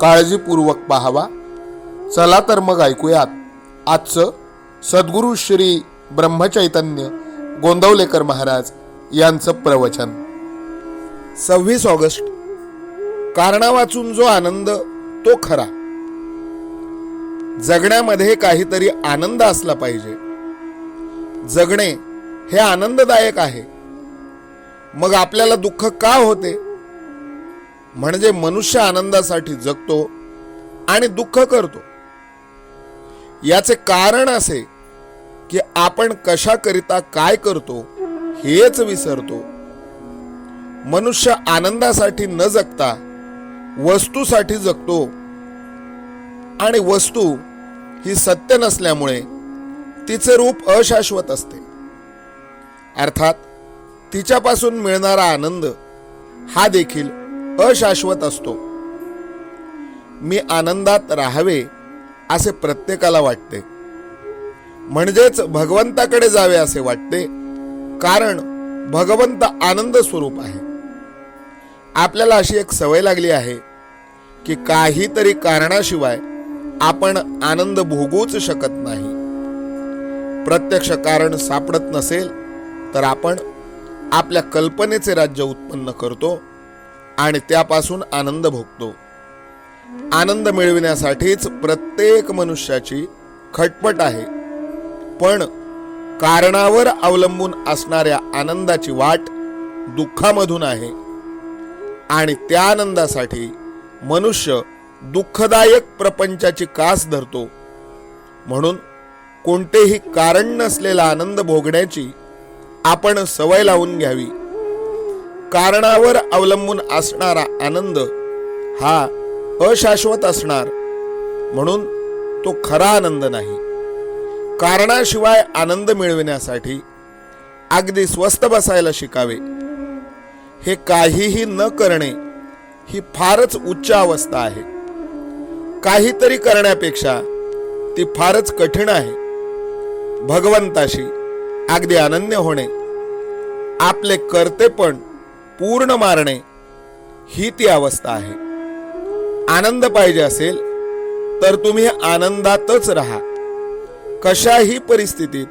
काळजीपूर्वक पाहावा. चला तर मग ऐकूयात. आजचं सद्गुरू श्री ब्रह्मचैतन्य गोंदवलेकर महाराज यांचं प्रवचन. सव्वीस ऑगस्ट. कारणा वाचून जो आनंद तो खरा. जगण्यामध्ये काहीतरी आनंद असला पाहिजे. जगणे हे आनंददायक आहे. मग आपल्याला दुःख का होते? म्हणजे मनुष्य आनंदासाठी जगतो आणि दुःख करतो. याचे कारण असे की आपण कशाकरिता काय करतो हेच विसरतो. मनुष्य आनंदासाठी न जगता वस्तूसाठी जगतो. आणि वस्तू ही सत्य नसल्यामुळे तिचे रूप अशाश्वत असते. अर्थात तिच्यापासून मिळणारा आनंद हा देखील अशाश्वत असतो. मी आनंदात राहावे असे प्रत्येकाला वाटते. म्हणजेच भगवंताकडे जावे असे वाटते कारण भगवंत आनंद स्वरूप आहे. आपल्याला अशी एक सवय लागली आहे की काहीतरी कारणाशिवाय आपण आनंद भोगूच शकत नाही. प्रत्यक्ष कारण सापडत नसेल तर आपण आपल्या कल्पनेचे राज्य उत्पन्न करतो आणि त्यापासून आनंद भोगतो. आनंद मिळविण्यासाठीच प्रत्येक मनुष्याची खटपट आहे. पण कारणावर अवलंबून असणाऱ्या आनंदाची वाट दुःखामधून आहे. आणि त्या आनंदासाठी मनुष्य दुःखदायक प्रपंचाची कास धरतो. म्हणून कोणतेही कारण नसलेला आनंद भोगण्याची आपण सवय लावून घ्यावी. कारणावर अवलंबून असणारा आनंद हा अशाश्वत असणार. म्हणून तो खरा आनंद नाही. कारणाशिवाय आनंद मिळविण्यासाठी अगदी स्वस्त बसायला शिकावे. हे काहीही न करणे ही फारच उच्च अवस्था आहे. काहीतरी करण्यापेक्षा ती फारच कठीण आहे. भगवंताशी अगदी अनन्य होणे आपले कर्तेपण पूर्ण मारणे ही ती अवस्था आहे. आनंद पाहिजे असेल तर तुम्ही आनंदातच राहा. कशाही परिस्थितीत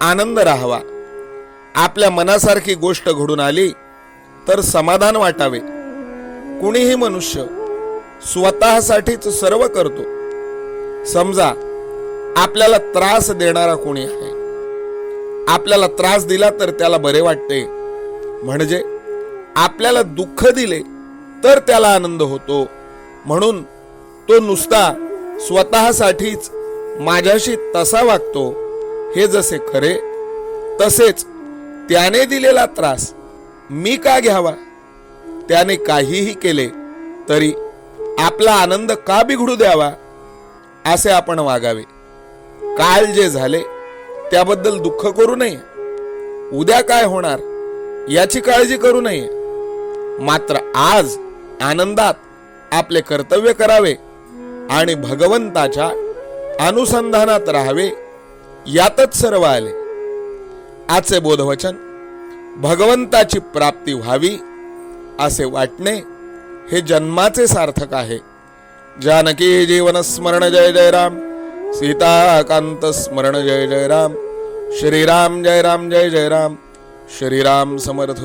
आनंद राहावा. आपल्या मनासारखी गोष्ट घडून आली तर समाधान वाटावे. कुणीही मनुष्य स्वतःसाठीच सर्व करतो. समजा आपल्याला त्रास देणारा कोणी आहे. आपल्याला त्रास दिला तर त्याला बरे वाटते. म्हणजे आपल्याला दुःख दिले तर त्याला आनंद होतो. म्हणून तो नुसता स्वतःसाठीच माझ्याशी तसा वागतो. हे जसे खरे तसेच त्याने दिलेला त्रास मी का घ्यावा? त्याने काहीही केले तरी आपला आनंद का बिघडू द्यावा? असे आपण वागावे. काल जे झाले त्याबद्दल दुःख करू नये. उद्या काय होणार याची काळजी करू नये. मात्र आज आनंदात आपले कर्तव्य करावे आणि भगवंताच्या अनुसंधानात राहावे यातच सर्व आले. आजचे बोधवचन भगवंताची प्राप्ती व्हावी असे वाटणे हे जन्माचे सार्थक आहे. जानकी जीवन स्मरण जय जय राम सीताकांत स्मरण जय जय राम श्रीराम जय राम जय जय राम श्रीराम समर्थ.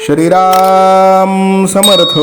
श्रीराम समर्थ।